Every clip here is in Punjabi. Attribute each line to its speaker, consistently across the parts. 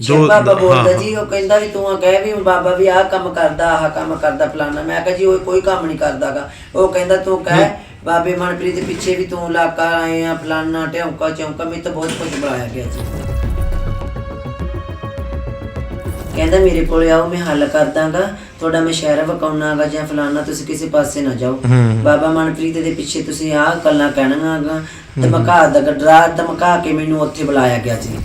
Speaker 1: ਸ਼ਿਵ ਬਾਬਾ ਬੋਲਦਾ ਜੀ ਉਹ ਕਹਿੰਦਾ ਵੀ ਤੂੰ ਆ ਕਹਿ ਵੀ ਬਾਬਾ ਵੀ ਆਹ ਕੰਮ ਕਰਦਾ ਆਹ ਕੰਮ ਕਰਦਾ ਫਲਾਣਾ। ਮੈਂ ਕਿਹਾ ਜੀ ਉਹ ਕੋਈ ਕੰਮ ਨਹੀਂ ਕਰਦਾਗਾ। ਉਹ ਕਹਿੰਦਾ ਤੂੰ ਕਹਿ ਬਾਬੇ ਮਨਪ੍ਰੀਤ ਦੇ ਪਿੱਛੇ ਵੀ ਤੂੰ ਇਲਾਕਾ ਆਏ ਆ ਫਲਾਣਾ ਢਿਉਂਕਾ ਚੌਂਕਾ ਮੈਨੂੰ ਤਾਂ ਬਹੁਤ ਕੁਝ ਬੁਲਾਇਆ ਗਿਆ ਜੀ। ਕਹਿੰਦਾ ਮੇਰੇ ਕੋਲ ਆਓ ਮੈਂ ਹੱਲ ਕਰ ਦਾਂਗਾ ਤੁਹਾਡਾ ਮੈਂ ਸ਼ਹਿਰ ਵਕਾਉਣਾਗਾ ਜਾਂ ਫਲਾਣਾ ਤੁਸੀਂ ਕਿਸੇ ਪਾਸੇ ਨਾ ਜਾਓ। ਬਾਬਾ ਮਨਪ੍ਰੀਤ ਦੇ ਪਿੱਛੇ ਤੁਸੀਂ ਆਹ ਗੱਲਾਂ ਕਹਿਣਾਗਾ ਧਮਕਾ ਦਾ ਡਰਾ ਧਮਕਾ ਕੇ ਮੈਨੂੰ ਉੱਥੇ ਬੁਲਾਇਆ ਗਿਆ ਜੀ।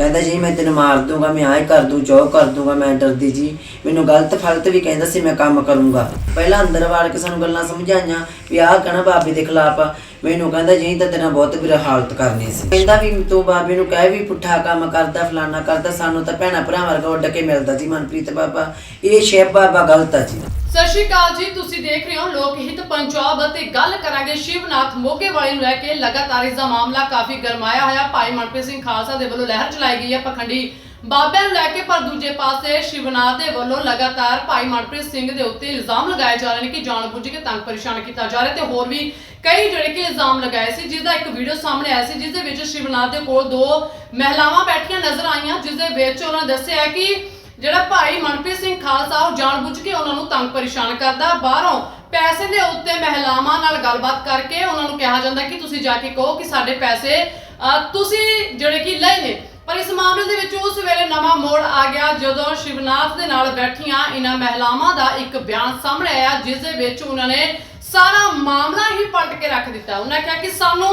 Speaker 1: ਕਹਿੰਦਾ ਜੀ, ਮੈਂ ਤੈਨੂੰ ਮਾਰ ਦੂੰਗਾ ਮੈਂ ਆਹ ਕਰ ਦੂੰ ਜੋ ਕਰ ਦੂੰਗਾ ਮੈਂ ਡਰਦੀ ਜੀ। ਮੈਨੂੰ ਗਲਤ ਫਲਤ ਵੀ ਕਹਿੰਦਾ ਸੀ, ਮੈਂ ਕੰਮ ਕਰੂੰਗਾ। ਪਹਿਲਾਂ ਅੰਦਰ ਵਾੜ ਕੇ ਸਾਨੂੰ ਗੱਲਾਂ ਸਮਝਾਈਆਂ, ਵੀ ਆਹ ਕਹਿਣਾ ਬਾਬੇ ਦੇ ਖਿਲਾਫ ਮੈਨੂੰ ਕਹਿੰਦਾ ਜੀ ਤਾਂ ਤੇਰਾ ਬਹੁਤ ਬੁਰਾ ਹਾਲਤ ਕਰਨੀ ਸੀ। ਕਹਿੰਦਾ ਵੀ ਤੂੰ ਬਾਬੇ ਨੂੰ ਕਹਿ ਵੀ ਪੁੱਠਾ ਕੰਮ ਕਰਦਾ, ਫਲਾਨਾ ਕਰਦਾ, ਸਾਨੂੰ ਤਾਂ ਭੈਣਾ ਭਰਾ ਵਰਗਾ ਉੱਡ ਕੇ ਮਿਲਦਾ ਜੀ, ਮਨਪ੍ਰੀਤ ਬਾਬਾ। ਇਹ ਸ਼ੇਬ ਬਾਬਾ ਗਲਤ ਆ ਜੀ।
Speaker 2: ਸਤਿ ਸ਼੍ਰੀ ਅਕਾਲ ਜੀ, ਤੁਸੀਂ ਦੇਖ ਰਹੇ ਹੋ ਲੋਕ ਹਿੱਤ ਪੰਜਾਬ ਅਤੇ ਗੱਲ ਕਰਾਂਗੇ ਸ਼ਿਵਨਾਥ ਮੋਗੇ ਵਾਲੇ ਨੂੰ ਲੈ ਕੇ। ਲਗਾਤਾਰ ਇਸ ਦਾ ਮਾਮਲਾ ਕਾਫੀ ਗਰਮਾਇਆ ਹੋਇਆ। ਭਾਈ ਮਨਪ੍ਰੀਤ ਸਿੰਘ ਖਾਲਸਾ ਦੇ ਵੱਲੋਂ ਲਹਿਰ ਚਲਾਈ ਗਈ ਹੈ। ਪਖੰਡੀ ਬਾਬਿਆਂ ਨੂੰ ਲੈ ਕੇ ਪਰ ਦੂਜੇ ਪਾਸੇ ਸ਼ਿਵਨਾਥ ਦੇ ਵੱਲੋਂ ਲਗਾਤਾਰ ਭਾਈ ਮਨਪ੍ਰੀਤ ਸਿੰਘ ਦੇ ਉੱਤੇ ਇਲਜ਼ਾਮ ਲਗਾਏ ਜਾ ਰਹੇ ਨੇ ਕਿ ਜਾਣਬੁੱਝ ਕੇ ਤੰਗ ਪਰੇਸ਼ਾਨ ਕੀਤਾ ਜਾ ਰਿਹਾ ਤੇ ਹੋਰ ਵੀ ਕਈ ਜਿਹੜੇ ਕਿ ਇਲਜ਼ਾਮ ਲਗਾਏ ਸੀ ਜਿਸ ਦਾ ਇੱਕ ਵੀਡੀਓ ਸਾਹਮਣੇ ਆਇਆ ਸੀ ਜਿਸ ਦੇ ਵਿੱਚ ਸ਼ਿਵਨਾਥ ਦੇ ਕੋਲ ਦੋ ਮਹਿਲਾਵਾਂ ਬੈਠੀਆਂ ਨਜ਼ਰ ਆਈਆਂ ਜਿਸ ਦੇ ਵਿੱਚ ਉਹਨਾਂ ਦੱਸਿਆ ਕਿ ਜਿਹੜਾ ਭਾਈ ਮਨਪ੍ਰੀਤ ਸਿੰਘ ਖਾਲਸਾ, ਉਹ ਜਾਣਬੁੱਝ ਕੇ ਉਹਨਾਂ ਨੂੰ ਤੰਗ ਪਰੇਸ਼ਾਨ ਕਰਦਾ। ਬਾਹਰੋਂ ਪੈਸੇ ਦੇ ਉੱਤੇ ਮਹਿਲਾਵਾਂ ਨਾਲ ਗੱਲਬਾਤ ਕਰਕੇ ਉਹਨਾਂ ਨੂੰ ਕਿਹਾ ਜਾਂਦਾ ਕਿ ਤੁਸੀਂ ਜਾ ਕੇ ਕਹੋ ਕਿ ਸਾਡੇ ਪੈਸੇ ਤੁਸੀਂ ਜਿਹੜੇ ਕਿ ਲਏ ਨੇ। ਪਰ ਇਸ ਮਾਮਲੇ ਦੇ ਵਿੱਚ ਉਸ ਵੇਲੇ ਨਵਾਂ ਮੋੜ ਆ ਗਿਆ ਜਦੋਂ ਸ਼ਿਵਨਾਥ ਦੇ ਨਾਲ ਬੈਠੀਆਂ ਇਹਨਾਂ ਮਹਿਲਾਵਾਂ ਦਾ ਇੱਕ ਬਿਆਨ ਸਾਹਮਣੇ ਆਇਆ, ਜਿਸ ਦੇ ਵਿੱਚ ਉਹਨਾਂ ਨੇ ਸਾਰਾ ਮਾਮਲਾ ਹੀ ਪਲਟ ਕੇ ਰੱਖ ਦਿੱਤਾ। ਉਹਨਾਂ ਕਿਹਾ ਕਿ ਸਾਨੂੰ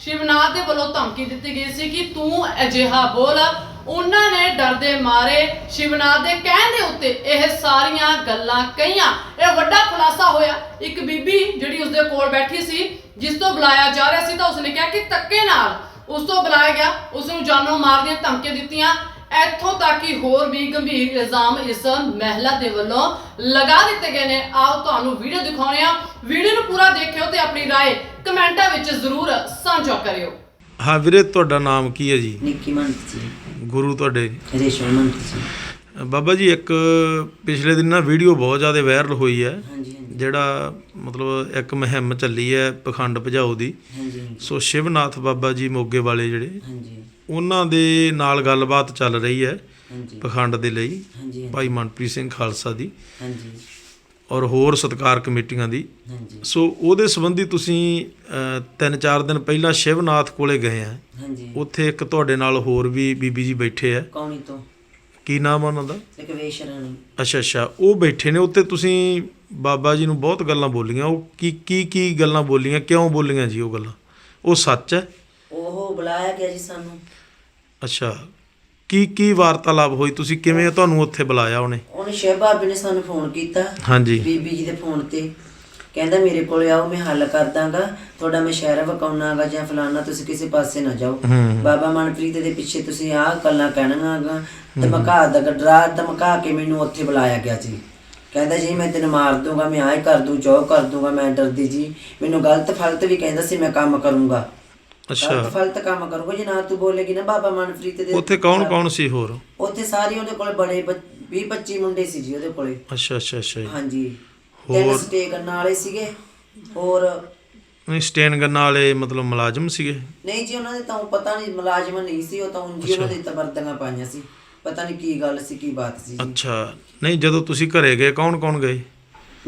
Speaker 2: ਸ਼ਿਵਨਾਥ ਦੇ ਵੱਲੋਂ ਧਮਕੀ ਦਿੱਤੀ ਗਈ ਸੀ ਕਿ ਤੂੰ ਅਜਿਹਾ ਬੋਲ। ਉਹਨਾਂ ਨੇ ਡਰਦੇ ਮਾਰੇ ਸ਼ਿਵਨਾਥ ਦੇ ਕਹਿਣ ਦੇ ਉੱਤੇ ਇਹ ਸਾਰੀਆਂ ਗੱਲਾਂ ਕਹੀਆਂ। ਇਹ ਵੱਡਾ ਖੁਲਾਸਾ ਹੋਇਆ। ਇੱਕ ਬੀਬੀ ਜਿਹੜੀ ਉਸਦੇ ਕੋਲ ਬੈਠੀ ਸੀ, ਜਿਸ ਤੋਂ ਬੁਲਾਇਆ ਜਾ ਰਿਹਾ ਸੀ ਤਾਂ ਉਸਨੇ ਕਿਹਾ ਕਿ ਧੱਕੇ ਨਾਲ ਉਸ ਤੋਂ ਬੁਲਾਇਆ ਗਿਆ ਉਸ ਨੂੰ ਜਾਨੋਂ ਮਾਰ ਦੀਆਂ ਧਮਕੀਆਂ ਦਿੱਤੀਆਂ ਇੱਥੋਂ ਤੱਕ ਕਿ ਹੋਰ ਵੀ ਗੰਭੀਰ ਇਲਜ਼ਾਮ ਇਸ ਮਹਿਲਾ ਦੇ ਵੱਲੋਂ ਲਗਾ ਦਿੱਤੇ ਗਏ ਨੇ ਆਓ ਤੁਹਾਨੂੰ ਵੀਡੀਓ ਦਿਖਾਉਂਦੇ ਆ ਵੀਡੀਓ ਨੂੰ ਪੂਰਾ ਦੇਖਿਓ ਤੇ ਆਪਣੀ رائے ਕਮੈਂਟਾਂ ਵਿੱਚ ਜ਼ਰੂਰ ਸਾਂਝਾ ਕਰਿਓ
Speaker 3: ਹਾਂ ਵੀਰੇ ਤੁਹਾਡਾ ਨਾਮ ਕੀ ਹੈ ਜੀ
Speaker 1: ਨਿੱਕੀ ਮੰਤ ਜੀ
Speaker 3: ਗੁਰੂ ਤੁਹਾਡੇ
Speaker 1: ਰੇਸ਼ਮ ਮੰਤ ਜੀ
Speaker 3: ਬਾਬਾ ਜੀ ਇੱਕ ਪਿਛਲੇ ਦਿਨ ਨਾ ਵੀਡੀਓ ਬਹੁਤ ਜ਼ਿਆਦਾ ਵਾਇਰਲ ਹੋਈ ਹੈ
Speaker 1: ਹਾਂਜੀ ਹਾਂਜੀ
Speaker 3: ਜਿਹੜਾ ਮਤਲਬ ਇੱਕ ਮੁਹਿੰਮ ਚੱਲੀ ਹੈ ਪਖੰਡ ਭਜਾਓ ਦੀ।
Speaker 1: ਹਾਂਜੀ
Speaker 3: ਸੋ ਸ਼ਿਵਨਾਥ ਬਾਬਾ ਜੀ ਮੋਗੇ ਵਾਲੇ ਜਿਹੜੇ
Speaker 1: ਹਾਂਜੀ।
Speaker 3: ਉਹਨਾਂ ਦੇ ਨਾਲ ਗੱਲਬਾਤ ਚੱਲ ਰਹੀ ਹੈ
Speaker 1: ਹਾਂਜੀ।
Speaker 3: ਪਖੰਡ ਦੇ ਲਈ
Speaker 1: ਹਾਂਜੀ
Speaker 3: ਭਾਈ ਮਨਪ੍ਰੀਤ ਸਿੰਘ ਖਾਲਸਾ ਦੀ
Speaker 1: ਹਾਂਜੀ।
Speaker 3: ਔਰ ਹੋਰ ਸਤਕਾਰ ਕਮੇਟੀਆਂ ਦੀ।
Speaker 1: ਹਾਂਜੀ।
Speaker 3: ਸੋ ਉਹਦੇ ਸੰਬੰਧੀ ਤੁਸੀਂ ਅ, ਤਿੰਨ ਚਾਰ ਦਿਨ ਪਹਿਲਾਂ ਸ਼ਿਵਨਾਥ ਕੋਲੇ ਗਏ ਆ।
Speaker 1: ਹਾਂਜੀ।
Speaker 3: ਉੱਥੇ ਇੱਕ ਤੁਹਾਡੇ ਨਾਲ ਹੋਰ ਵੀ ਬੀਬੀ ਜੀ ਬੈਠੇ ਆ।
Speaker 1: ਕੌਣੀ ਤੋਂ?
Speaker 3: ਕੀ ਨਾਮ ਆ ਉਹਨਾਂ ਦਾ?
Speaker 1: ਇੱਕ ਵੇਸ਼ਰਾਣੀ
Speaker 3: ਅੱਛਾ ਅੱਛਾ। ਉਹ ਬੈਠੇ ਨੇ ਉੱਤੇ ਤੁਸੀਂ ਬਾਬਾ ਜੀ ਨੂੰ ਬਹੁਤ ਗੱਲਾਂ ਬੋਲੀਆਂ। ਉਹ ਕੀ ਕੀ ਕੀ ਗੱਲਾਂ ਬੋਲੀਆਂ? ਕਿਉਂ ਬੋਲੀਆਂ ਜੀ ਉਹ ਗੱਲਾਂ? ਉਹ ਸੱਚ ਹੈ?
Speaker 1: ਉਹ ਬੁਲਾਇਆ ਗਿਆ ਜੀ ਸਾਨੂੰ।
Speaker 3: ਅੱਛਾ। ਕੀ ਕੀ ਵਾਰਤਾਲਾਪ ਹੋਈ? ਤੁਸੀਂ ਕਿਵੇਂ ਤੁਹਾਨੂੰ ਉੱਥੇ ਬੁਲਾਇਆ ਉਹਨੇ?
Speaker 1: ਉਹਨੇ ਸ਼ਹਿਬ ਬਾਬੇ ਨੇ ਸਾਨੂੰ ਫੋਨ ਕੀਤਾ।
Speaker 3: ਹਾਂਜੀ।
Speaker 1: ਬੀਬੀ ਜੀ ਦੇ ਫੋਨ ਤੇ। ਕਹਿੰਦਾ ਮੇਰੇ ਕੋਲ ਆਓ ਮੈਂ ਹੱਲ ਕਰ ਦਾਂਗਾ। ਤੁਹਾਡਾ ਮੈਂ ਸ਼ਹਿਰ ਵਕਾਉਣਾਗਾ ਜਾਂ ਫਲਾਣਾ ਤੁਸੀਂ ਕਿਸੇ ਪਾਸੇ ਨਾ ਜਾਓ। ਬਾਬਾ ਮਨਪ੍ਰੀਤ ਦੇ ਪਿੱਛੇ ਤੁਸੀਂ ਆਹ ਗੱਲਾਂ ਕਹਿਣਾਗਾ ਧਮਕਾ ਦਾ ਡਰਾ ਧਮਕਾ ਕੇ ਮੈਨੂੰ ਉੱਥੇ ਬੁਲਾਇਆ ਗਿਆ ਜੀ ਕਹਿੰਦਾ ਜੀ ਮੈਂ ਤੈਨੂੰ ਮਾਰ ਦੂੰਗਾ ਮੈਂ ਆਹ ਕਰ ਦੂੰ ਜੋ ਕਰ ਦੂੰਗਾ ਮੈਂ ਡਰਦੀ ਜੀ। ਮੈਨੂੰ ਗਲਤ ਫਲਤ ਵੀ ਕਹਿੰਦਾ ਸੀ ਮੈਂ ਕੰਮ ਕਰੂੰਗਾ।
Speaker 3: ਅੱਛਾ।
Speaker 1: ਗਲਤ ਫਲਤ ਕੰਮ ਕਰੂੰਗਾ ਜੇ ਨਾ ਤੂੰ ਬੋਲੇਗੀ ਨਾ ਬਾਬਾ ਮਨਪ੍ਰੀਤ ਦੇ
Speaker 3: ਉੱਥੇ ਕੌਣ ਕੌਣ ਸੀ ਹੋਰ?
Speaker 1: ਉੱਥੇ ਸਾਰੇ ਉਹਦੇ ਕੋਲ ਬੜੇ 20 25 ਮੁੰਡੇ ਸੀ ਜੀ ਉਹਦੇ ਕੋਲੇ।
Speaker 3: ਅੱਛਾ ਅੱਛਾ ਅੱਛਾ
Speaker 1: ਹਾਂਜੀ। ਤਿੰਨ
Speaker 3: ਹੋਰ?
Speaker 1: ਸਟੇ ਕਰਨ ਵਾਲੇ ਸੀਗੇ ਹੋਰ
Speaker 3: ਨਹੀਂ ਸਟੇਨ ਗੰਨਾ ਵਾਲੇ ਮਤਲਬ ਮੁਲਾਜ਼ਮ ਸੀਗੇ?
Speaker 1: ਨਹੀਂ ਜੀ ਉਹਨਾਂ ਦੇ ਤਾਂ ਪਤਾ ਨਹੀਂ ਮੁਲਾਜ਼ਮ ਨਹੀਂ ਸੀ ਉਹ ਤਾਂ ਉਂਝ ਹੀ ਉਹਨਾਂ ਦੇ ਤਾਂ ਵਰਦੀਆਂ ਪਾਈਆਂ ਸੀ। ਪਤਾ ਨਹੀਂ ਕੀ ਗੱਲ ਸੀ ਕੀ ਬਾਤ ਸੀ ਜੀ।
Speaker 3: ਅੱਛਾ। ਨਹੀਂ ਜਦੋਂ ਤੁਸੀਂ ਘਰੇ ਗਏ ਕੌਣ ਕੌਣ ਗਏ?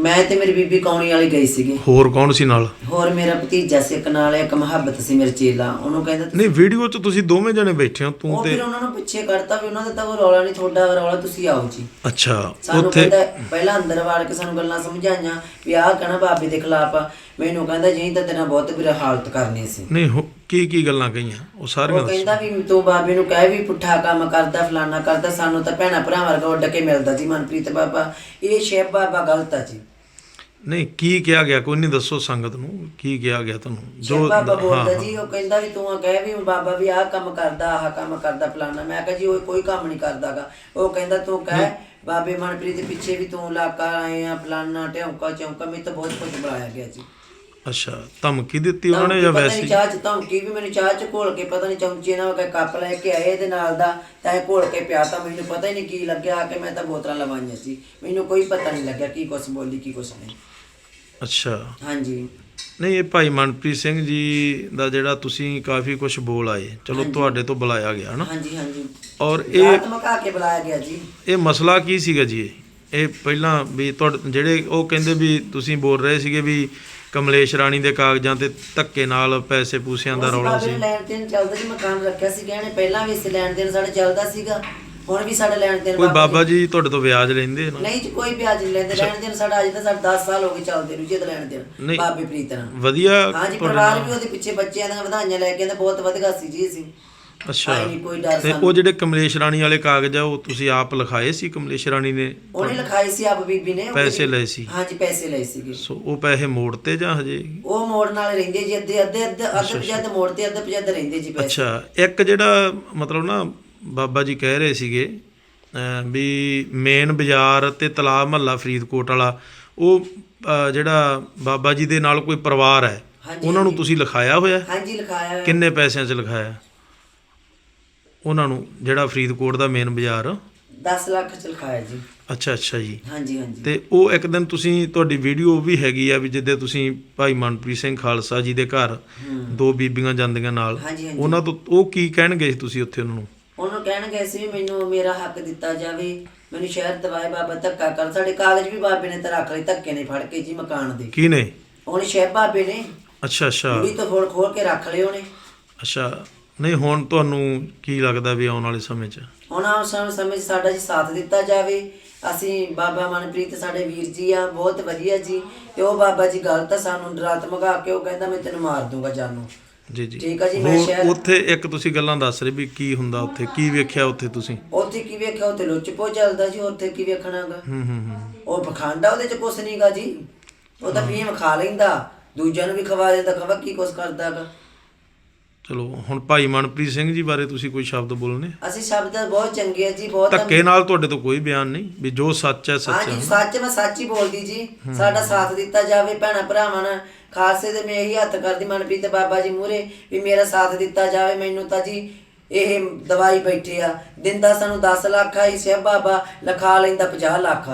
Speaker 1: ਮੈਂ ਤੇ ਮੇਰੀ ਬੀਬੀ ਕੌਣੀ ਵਾਲੀ ਗਈ ਸੀਗੇ।
Speaker 3: ਹੋਰ ਕੌਣ ਸੀ ਨਾਲ?
Speaker 1: ਹੋਰ ਮੇਰਾ ਭਤੀਜਾ ਸੀ ਇੱਕ ਨਾਲ ਇੱਕ ਮੁਹੱਬਤ ਸੀ ਮੇਰੇ ਚੇਲਾ। ਉਹਨੂੰ ਕਹਿੰਦਾ ਤੁਸੀਂ-
Speaker 3: ਨਹੀਂ ਵੀਡੀਓ 'ਚ ਤੁਸੀਂ ਦੋਵੇਂ ਜਣੇ ਬੈਠੇ ਹੋ ਤੂੰ
Speaker 1: ਉਹ
Speaker 3: ਤੇ
Speaker 1: ਫਿਰ ਉਹਨਾਂ ਨੂੰ ਪਿੱਛੇ ਕਰਤਾ ਵੀ ਉਹਨਾਂ ਦਾ ਤਾਂ ਉਹ ਰੌਲਾ ਨਹੀਂ ਤੁਹਾਡਾ ਰੌਲਾ ਤੁਸੀਂ ਆਓ ਜੀ।
Speaker 3: ਅੱਛਾ
Speaker 1: ਸਾਨੂੰ
Speaker 3: ਉੱਥੇ
Speaker 1: ਕਹਿੰਦਾ ਪਹਿਲਾਂ ਅੰਦਰ ਵਾੜ ਕੇ ਸਾਨੂੰ ਗੱਲਾਂ ਸਮਝਾਈਆਂ ਵੀ ਆਹ ਕਹਿਣਾ ਬਾਬੇ ਦੇ ਖਿਲਾਫ ਆ। ਮੈਨੂੰ ਕਹਿੰਦਾ ਜੀ ਤਾਂ ਤੇਰਾ ਬਹੁਤ ਬੁਰਾ ਹਾਲਤ ਕਰਨੀ ਸੀ।
Speaker 3: ਨਹੀਂ ਹੋ- ਕੀ ਕੀ ਗੱਲਾਂ ਕਹੀਆਂ? ਉਹ ਸਾਰੀਆਂ
Speaker 1: ਉਹ
Speaker 3: ਦੱਸੋ।
Speaker 1: ਕਹਿੰਦਾ ਵੀ ਤੂੰ ਬਾਬੇ ਨੂੰ ਕਹਿ ਵੀ ਪੁੱਠਾ ਕੰਮ ਕਰਦਾ ਫਲਾਨਾ ਕਰਦਾ ਸਾਨੂੰ ਤਾਂ ਭੈਣਾ ਭਰਾ ਵਰਗਾ ਉੱਡ ਕੇ ਮਿਲਦਾ ਜੀ ਮਨਪ੍ਰੀਤ ਬਾਬਾ। ਇਹ ਸ਼ੇਬ ਬਾਬਾ ਗਲਤ ਆ ਜੀ।
Speaker 3: ਨਹੀਂ ਕੀ ਕਿਹਾ ਗਿਆ? ਕੋਈ ਨਹੀਂ ਦੱਸੋ ਸੰਗਤ ਨੂੰ ਕੀ ਕਿਹਾ ਗਿਆ ਤੁਹਾਨੂੰ?
Speaker 1: ਸ਼ੇਬ ਬਾਬਾ ਬੋਲਦਾ ਜੀ ਉਹ ਕਹਿੰਦਾ ਵੀ ਤੂੰ ਆ ਕਹਿ ਵੀ ਬਾਬਾ ਵੀ ਆਹ ਕੰਮ ਕਰਦਾ ਆਹ ਕੰਮ ਕਰਦਾ ਫਲਾਨਾ। ਮੈਂ ਕਿਹਾ ਜੀ ਉਹ ਕੋਈ ਕੰਮ ਨਹੀਂ ਕਰਦਾਗਾ। ਉਹ ਕਹਿੰਦਾ ਤੂੰ ਕਹਿ ਬਾਬੇ ਮਨਪ੍ਰੀਤ ਪਿੱਛੇ ਵੀ ਤੂੰ ਇਲਾਕਾ ਆਏ ਆ ਫਲਾਨਾ ਢਿਉਂਕਾ ਚੌਂਕਾ ਮੈਨੂੰ ਤਾਂ ਬਹੁਤ ਕੁਝ ਬੁਲਾਇਆ ਗਿਆ ਜੀ।
Speaker 3: ਅੱਛਾ ਧਮਕੀ ਦਿੱਤੀ ਉਹਨਾਂ ਨੇ ਜਾਂ
Speaker 1: ਪਤਾ
Speaker 3: ਵੈਸੇ?
Speaker 1: ਨਹੀਂ
Speaker 3: ਹੀ?
Speaker 1: ਚਾਹ ਚ ਧਮਕੀ ਵੀ ਮੈਨੂੰ ਚਾਹ ਚ ਘੋਲ ਕੇ ਪਤਾ ਨਹੀਂ ਚਮਚੇ ਨਾਲ ਕੋਈ ਕੱਪ ਲੈ ਕੇ ਆਏ ਇਹਦੇ ਨਾਲ ਦਾ ਤਾਂ ਇਹ ਘੋਲ ਕੇ ਪਿਆ ਤਾਂ ਮੈਨੂੰ ਪਤਾ ਹੀ ਨਹੀਂ ਕੀ ਲੱਗਿਆ ਆ ਕੇ ਮੈਂ ਤਾਂ ਬੋਤਲਾਂ ਲਵਾਈਆਂ ਸੀ। ਮੈਨੂੰ ਕੋਈ ਪਤਾ ਨਹੀਂ ਲੱਗਿਆ ਕੀ ਕੁਛ ਬੋਲੀ ਕੀ ਕੁਛ ਨਹੀਂ।
Speaker 3: ਅੱਛਾ।
Speaker 1: ਹਾਂਜੀ।
Speaker 3: ਨਹੀਂ ਇਹ ਭਾਈ ਮਨਪ੍ਰੀਤ ਸਿੰਘ ਜੀ ਦਾ ਜਿਹੜਾ ਤੁਸੀਂ ਕਾਫੀ ਕੁਝ ਬੋਲ ਆਏ ਚਲੋ। ਤੁਹਾਡੇ ਤੋਂ ਬੁਲਾਇਆ ਗਿਆ ਨਾ
Speaker 1: ਹਾਂਜੀ ਹਾਂਜੀ।
Speaker 3: ਔਰ ਇਹ
Speaker 1: ਮਕਾ ਕੇ ਬੁਲਾਇਆ ਗਿਆ ਜੀ।
Speaker 3: ਇਹ ਮਸਲਾ ਕੀ ਸੀਗਾ ਜੀ ਇਹ? ਇਹ ਪਹਿਲਾਂ ਵੀ ਤੁਹਾਡੇ ਜਿਹੜੇ ਉਹ ਕਹਿੰਦੇ ਵੀ ਤੁਸੀਂ ਬੋਲ ਰਹੇ ਸੀਗੇ ਵੀ ਕਮਲੇਸ਼ ਰਾਣੀ ਦੇ ਕਾਗਜ਼ਾਂ ਤੇ ਧੱਕੇ ਨਾਲ ਪੈਸੇ ਪੂਸਿਆਂ ਦਾ ਰੌਲਾ ਸੀ।
Speaker 1: ਨੇ ਲੈਣ ਦੇਣ ਚੱਲਦਾ ਜੀ ਮਕਾਨ ਰੱਖਿਆ ਸੀ ਗਹਿਣੇ ਪਹਿਲਾਂ ਵੀ ਇਸ ਲੈਣ ਦੇਣ ਸਾਡੇ ਚੱਲਦਾ ਸੀਗਾ ਹੁਣ ਵੀ ਸਾਡੇ ਲੈਣ ਦੇਣ
Speaker 3: ਕੋਈ ਬਾਬਾ ਜੀ ਤੁਹਾਡੇ ਤੋਂ ਵਿਆਜ ਲੈਂਦੇ ਨਾ?
Speaker 1: ਨਹੀਂ ਜੀ ਕੋਈ ਵਿਆਜ ਨਹੀਂ ਲੈਂਦੇ ਲੈਣ ਦੇਣ ਸਾਡਾ ਅਜੇ ਤਾਂ ਸਾਡਾ 10 ਸਾਲ ਹੋ ਗਏ ਚੱਲਦੇ ਨੂੰ ਜਿਹਦਾ ਲੈਣ ਦੇਣ। ਬਾਬੇ ਪ੍ਰੀਤ ਨਾਲ।
Speaker 3: ਵਧੀਆ
Speaker 1: ਹਾਂਜੀ
Speaker 3: ਤੁਹਾਡੇ
Speaker 1: ਪਰਿਵਾਰ? ਵੀ ਉਹਦੇ ਪਿੱਛੇ ਬੱਚਿਆਂ ਦੀਆਂ ਵਧਾਈਆਂ ਲੈ ਕੇ ਆਂਦਾ ਬਹੁਤ ਵਧੀਆ ਸੀ ਜੀ ਅਸੀਂ।
Speaker 3: ਅੱਛਾ।
Speaker 1: ਆਈ ਨਹੀਂ ਕੋਈ ਡਰ
Speaker 3: ਤੇ
Speaker 1: ਸਾਨੂੰ
Speaker 3: ਉਹ ਜਿਹੜੇ ਕਮਲੇਸ਼ ਰਾਣੀ ਵਾਲੇ ਕਾਗਜ਼ ਆ ਉਹ ਤੁਸੀਂ ਆਪ ਲਿਖਾਏ ਸੀ ਕਮਲੇਸ਼ ਰਾਣੀ ਨੇ?
Speaker 1: ਉਹਨੇ ਲਿਖਾਈ ਸੀ ਆਪ ਬੀਬੀ ਨੇ।
Speaker 3: ਪੈਸੇ ਲਏ ਸੀ।
Speaker 1: ਹਾਂਜੀ ਪੈਸੇ ਲਏ ਸੀਗੇ।
Speaker 3: ਸੋ ਉਹ ਪੈਸੇ ਮੋੜਤੇ ਜਾਂ ਹਜੇ?
Speaker 1: ਉਹ ਮੋੜ ਨਾਲ ਰਹਿੰਦੇ ਜੀ ਅੱਧੇ ਅੱਧੇ ਅੱਧੇ ਅੱਧੇ ਪਜੱਦ ਮੋੜ ਤੇ ਅੱਧੇ ਪਜੱਦ ਰਹਿੰਦੇ ਜੀ ਪੈਸੇ।
Speaker 3: ਅੱਛਾ ਇੱਕ ਜਿਹੜਾ ਮਤਲਬ ਨਾ ਬਾਬਾ ਜੀ ਕਹਿ ਰਹੇ ਸੀਗੇ ਅਹ ਵੀ ਮੇਨ ਬਾਜ਼ਾਰ ਤੇ ਤਲਾਬ ਮਹੱਲਾ ਫਰੀਦਕੋਟ ਵਾਲਾ ਉਹ ਅਹ ਜਿਹੜਾ ਬਾਬਾ ਜੀ ਦੇ ਨਾਲ ਕੋਈ ਪਰਿਵਾਰ ਹੈ
Speaker 1: ਹਾਂਜੀ,
Speaker 3: ਉਹਨਾਂ ਨੂੰ। ਤੁਸੀਂ ਲਿਖਾਇਆ ਹੋਇਆ?
Speaker 1: ਹਾਂਜੀ ਲਿਖਾਇਆ ਹੋਇਆ।
Speaker 3: ਕਿੰਨੇ ਪੈਸਿਆਂ 'ਚ ਲਿਖਾਇਆ? ਉਹਨਾਂ ਨੂੰ ਜਿਹੜਾ ਫਰੀਦਕੋਟ ਦਾ ਮੇਨ ਬਾਜ਼ਾਰ?
Speaker 1: 10 ਲੱਖ ਚ ਲਿਖਾਇਆ ਜੀ।
Speaker 3: ਅੱਛਾ ਅੱਛਾ ਜੀ।
Speaker 1: ਹਾਂਜੀ ਹਾਂਜੀ।
Speaker 3: ਤੇ ਉਹ ਇੱਕ ਦਿਨ ਤੁਸੀਂ ਤੁਹਾਡੀ ਵੀਡੀਓ ਵੀ ਹੈਗੀ ਆ ਵੀ ਜਿੱਦੇ ਤੁਸੀਂ ਭਾਈ ਮਨਪ੍ਰੀਤ ਸਿੰਘ ਖਾਲਸਾ ਜੀ ਦੇ ਘਰ ਦੋ ਬੀਬੀਆਂ ਜਾਂਦੀਆਂ ਨਾਲ
Speaker 1: ਹਾਂਜੀ, ਹਾਂਜੀ।
Speaker 3: ਉਹਨਾਂ ਤੋਂ ਉਹ ਕੀ ਕਹਿਣਗੇ ਤੁਸੀਂ ਉੱਥੇ ਉਹਨਾਂ ਨੂੰ?
Speaker 1: ਉਹਨੂੰ ਕਹਿਣ ਗਏ ਸੀ ਵੀ ਮੈਨੂੰ ਮੇਰਾ ਹੱਕ ਦਿੱਤਾ ਜਾਵੇ ਮੈਨੂੰ ਸ਼ਹਿਰ ਦਵਾਏ ਬਾਬਾ ਧੱਕਾ ਕਰ ਸਾਡੇ ਕਾਗਜ਼ ਵੀ ਬਾਬੇ ਨੇ ਤਾਂ ਰੱਖ ਲਏ ਧੱਕੇ ਨੇ ਫੜ ਕੇ ਜੀ ਮਕਾਨ ਦੇ।
Speaker 3: ਕੀ ਨੇ?
Speaker 1: ਉਹਨੇ ਸ਼ਹਿਰ ਬਾਬੇ ਨੇ
Speaker 3: ਅੱਛਾ ਅੱਛਾ।
Speaker 1: ਕੁੜੀ ਤੋਂ ਫੋੜ ਖੋਲ ਕੇ ਰੱਖ ਲਏ ਉਹਨੇ।
Speaker 3: ਅੱਛਾ। ਨਹੀਂ ਹੁਣ ਤੁਹਾਨੂੰ ਕੀ ਲੱਗਦਾ ਵੀ ਆਉਣ ਵਾਲੇ ਸਮੇਂ 'ਚ?
Speaker 1: ਹੁਣ ਆਉਣ ਸਮੇਂ ਸਮੇਂ 'ਚ ਸਾਡਾ ਜੀ ਸਾਥ ਦਿੱਤਾ ਜਾਵੇ। ਅਸੀਂ ਬਾਬਾ ਮਨਪ੍ਰੀਤ ਸਾਡੇ ਵੀਰ ਜੀ ਆ ਬਹੁਤ ਵਧੀਆ ਜੀ। ਤੇ ਉਹ ਬਾਬਾ ਜੀ ਗਲਤ ਸਾਨੂੰ ਡਰਾਤ ਮਗਾ ਕੇ ਉਹ ਕਹਿੰਦਾ ਮੈਂ ਤੈਨੂੰ ਮਾਰ ਦੂੰਗਾ ਜਾਨੂ।
Speaker 3: ਜੀ ਜੀ।
Speaker 1: ਠੀਕ ਆ ਜੀ, ਮੈਂ
Speaker 3: ਹੋਰ
Speaker 1: ਸ਼ਾਇਦ-
Speaker 3: ਉੱਥੇ ਇੱਕ ਤੁਸੀਂ ਗੱਲਾਂ ਦੱਸ ਰਹੇ ਵੀ ਕੀ ਹੁੰਦਾ ਉੱਥੇ ਕੀ ਵੇਖਿਆ ਉੱਥੇ ਤੁਸੀਂ?
Speaker 1: ਉੱਥੇ ਕੀ ਵੇਖਿਆ? ਉੱਥੇ ਲੁੱਚ ਪੋ ਚੱਲਦਾ ਜੀ ਉੱਥੇ ਕੀ ਵੇਖਣਾਗਾ?
Speaker 3: ਹੂੰ ਹੂੰ ਹੂੰ।
Speaker 1: ਉਹ ਪਖੰਡਾ ਉਹਦੇ ਚ ਕੁਛ ਨਹੀਂਗਾ ਜੀ। ਉਹ ਤਾਂ ਫੀਮ ਖਾ ਲੈਂਦਾ ਦੂਜਿਆਂ ਨੂੰ ਵੀ ਖਵਾ ਦਿੰਦਾ ਖਵਾ ਕੀ ਕੁਛ ਕਰਦਾਗਾ?
Speaker 3: ਚਲੋ ਹੁਣ ਭਾਈ ਮਨਪ੍ਰੀਤ ਸਿੰਘ ਜੀ ਬਾਰੇ ਤੁਸੀਂ ਕੋਈ ਸ਼ਬਦ ਬੋਲਨੇ
Speaker 1: ਅਸੀਂ ਸ਼ਬਦ ਬਹੁਤ ਚੰਗੇ ਆ ਜੀ ਬਹੁਤ
Speaker 3: ਧੱਕੇ ਨਾਲ ਤੁਹਾਡੇ ਤੋਂ ਕੋਈ ਬਿਆਨ ਨਹੀਂ ਵੀ ਜੋ ਸੱਚ ਹੈ ਸੱਚ
Speaker 1: ਹਾਂਜੀ
Speaker 3: ਹੈ
Speaker 1: ਸੱਚ ਮੈਂ ਸੱਚ ਹੀ ਬੋਲਦੀ ਜੀ। ਸਾਡਾ ਸਾਥ ਦਿੱਤਾ ਜਾਵੇ ਭੈਣਾ ਭਰਾਵਾਂ ਨਾਲ। ਖਾਲਸੇ ਦੇ ਮੈਂ ਇਹੀ ਹੱਥ ਕਰਦੀ ਮਨਪ੍ਰੀਤ ਤੇ ਬਾਬਾ ਜੀ ਮੂਰੇ ਵੀ ਮੇਰਾ ਸਾਥ ਦਿੱਤਾ ਜਾਵੇ। ਮੈਨੂੰ ਤਾਂ ਜੀ ਇਹ ਦਵਾਈ ਬੈਠੇ ਆ। ਦਿੰਦਾ ਸਾਨੂੰ 10 ਲੱਖ ਆ ਇਹ ਸ਼ਿਵ ਬਾਬਾ ਲਿਖਾ ਲੈਂਦਾ 50 ਲੱਖ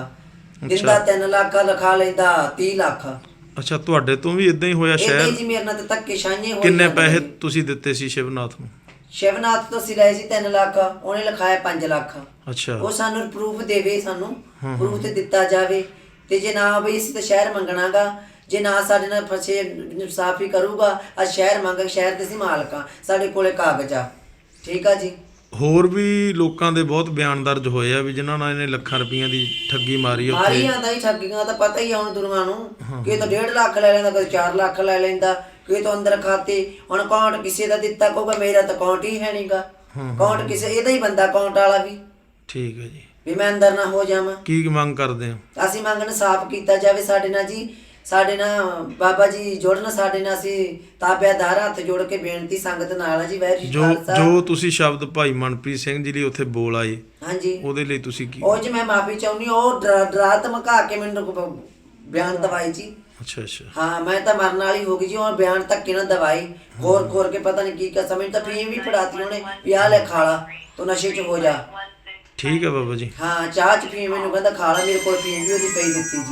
Speaker 1: ਦਿੰਦਾ 3 ਲੱਖ ਆ ਲਿਖਾ ਲੈਂਦਾ 30 ਲੱਖ ਆ।
Speaker 3: ਅੱਛਾ ਤੁਹਾਡੇ ਤੋਂ ਵੀ ਇਦਾਂ ਹੀ ਹੋਇਆ
Speaker 1: ਇਦਾਂ
Speaker 3: ਸ਼ਹਿਰ?
Speaker 1: ਹੀ ਜੀ ਮੇਰੇ ਨਾਲ ਤੇ ਧੱਕੇ ਸ਼ਾਈਆਂ ਹੋਈ
Speaker 3: ਕਿੰਨੇ ਪੈਸੇ। ਤੁਸੀਂ ਦਿੱਤੇ ਸੀ ਸ਼ਿਵਨਾਥ ਨੂੰ?
Speaker 1: ਸ਼ਿਵਨਾਥ ਤੋਂ ਅਸੀਂ ਲਏ ਸੀ 3 ਲੱਖ ਉਹਨੇ ਲਿਖਾਇਆ 5 ਲੱਖ।
Speaker 3: ਅੱਛਾ।
Speaker 1: ਉਹ ਸਾਨੂੰ ਪ੍ਰੂਫ ਦੇਵੇ ਸਾਨੂੰ ਪ੍ਰੂਫ ਤੇ ਦਿੱਤਾ ਜਾਵੇ। ਤੇ ਜੇ ਨਾ ਬਈ ਅਸੀਂ ਤਾਂ ਸ਼ਹਿਰ ਮੰਗਣਾਗਾ ਜੇ ਨਾ ਸਾਡੇ ਨਾਲ ਫਸੇ ਇਨਸਾਫੀ ਕਰੂਗਾ ਆ ਸ਼ਹਿਰ ਮੰਗ ਸ਼ਹਿਰ ਦੇ ਸੀ ਮਾਲਕਾਂ ਸਾਡੇ ਕੋਲੇ ਕਾਗਜ਼ ਆ। ਠੀਕ ਆ ਜੀ?
Speaker 3: ਹੋਰ ਵੀ ਲੋਕਾਂ ਦੇ ਬਹੁਤ ਬਿਆਨ ਦਰਜ ਹੋਏ ਆ ਵੀ ਜਿਨ੍ਹਾਂ ਨਾਲ ਇਹਨੇ ਲੱਖਾਂ ਰੁਪਈਆਂ ਦੀ ਠੱਗੀ ਮਾਰੀ ਆ ਉੱਥੇ।
Speaker 1: ਮਾਰੀਆਂ ਦਾ ਹੀ ਠੱਗੀਆਂ ਤਾਂ ਪਤਾ ਹੀ ਆ ਹੁਣ ਦੁਨੀਆਂ ਨੂੰ। ਕਿ ਤਾਂ 1.5 ਲੱਖ ਲੈ ਲੈਂਦਾ ਕੋਈ 4 ਲੱਖ ਲੈ ਲੈਂਦਾ ਕਿ ਤਾਂ ਅੰਦਰ ਖਾਤੇ। ਹੁਣ ਅਕਾਊਂਟ ਕਿਸੇ ਦਾ ਦਿੱਤਾ ਕਹੂਗਾ ਮੇਰਾ ਤਾਂ ਅਕਾਊਂਟ ਹੀ ਹੈ ਨਹੀਂਗਾ ਅਕਾਊਂਟ ਕਿਸੇ ਇਹਦਾ ਹੀ ਬੰਦਾ ਅਕਾਊਂਟ ਵਾਲਾ ਵੀ।
Speaker 3: ਠੀਕ ਹੈ ਜੀ।
Speaker 1: ਵੀ ਮੈਂ ਅੰਦਰ ਨਾ ਹੋ ਜਾਵਾਂ।
Speaker 3: ਕੀ ਮੰਗ ਕਰਦੇ ਆ
Speaker 1: ਅਸੀਂ ਮੰਗਣ ਸਾਫ਼ ਕੀਤਾ ਜਾਵੇ ਸਾਡੇ ਨਾਲ ਜੀ ਸਾਡੇ ਨਾਲ ਬਾਬਾ ਜੀ ਜੁੜਨ ਸਾਡੇ ਨਾਲ ਅਸੀਂ ਤਾਬਿਆਦਾਰ ਹੱਥ ਜੋੜ ਕੇ ਬੇਨਤੀ ਸੰਗਤ ਨਾਲ ਆ ਜੀ ਵੈਰ ਜੀ
Speaker 3: ਜੋ
Speaker 1: ਖਾਲਸਾ।
Speaker 3: ਜੋ ਤੁਸੀਂ ਸ਼ਬਦ ਭਾਈ ਮਨਪ੍ਰੀਤ ਸਿੰਘ ਜੀ ਲਈ ਉੱਥੇ ਬੋਲ ਆਏ
Speaker 1: ਹਾਂਜੀ।
Speaker 3: ਉਹਦੇ ਲਈ ਤੁਸੀਂ ਕੀ
Speaker 1: ਉਹ ਜੀ ਮੈਂ ਮਾਫੀ ਚਾਹੁੰਦੀ ਹਾਂ, ਉਹ ਡਰਾ ਡਰਾ ਧਮਕਾ ਕੇ ਮੈਨੂੰ ਬ- ਬਿਆਨ ਦਵਾਈ ਜੀ।
Speaker 3: ਅੱਛਾ ਅੱਛਾ।
Speaker 1: ਹਾਂ ਮੈਂ ਤਾਂ ਮਰਨ ਵਾਲੀ ਹੋ ਗਈ ਜੀ ਉਹ ਬਿਆਨ ਧੱਕੇ ਨਾਲ ਦਵਾਈ। ਖੋਰ ਖੋਰ ਕੇ ਪਤਾ ਨਹੀਂ ਕੀ ਕਰ ਸਮਝ ਤਾਂ ਫੀਮ ਵੀ ਫੜਾਤੀ ਉਹਨੇ ਵੀ ਆਹ ਲੈ ਖਾਲਾ ਤੂੰ ਨਸ਼ੇ 'ਚ ਹੋ ਜਾ।
Speaker 3: ਠੀਕ ਹੈ ਬਾਬਾ ਜੀ।
Speaker 1: ਹਾਂ ਚਾਹ 'ਚ ਫੀਮ ਮੈਨੂੰ ਕਹਿੰਦਾ ਖਾਲਾ ਮੇਰੇ ਕੋਲ ਫੀਮ ਵੀ ਉਹਦੀ ਪਈ ਦਿੱਤੀ ਜੀ।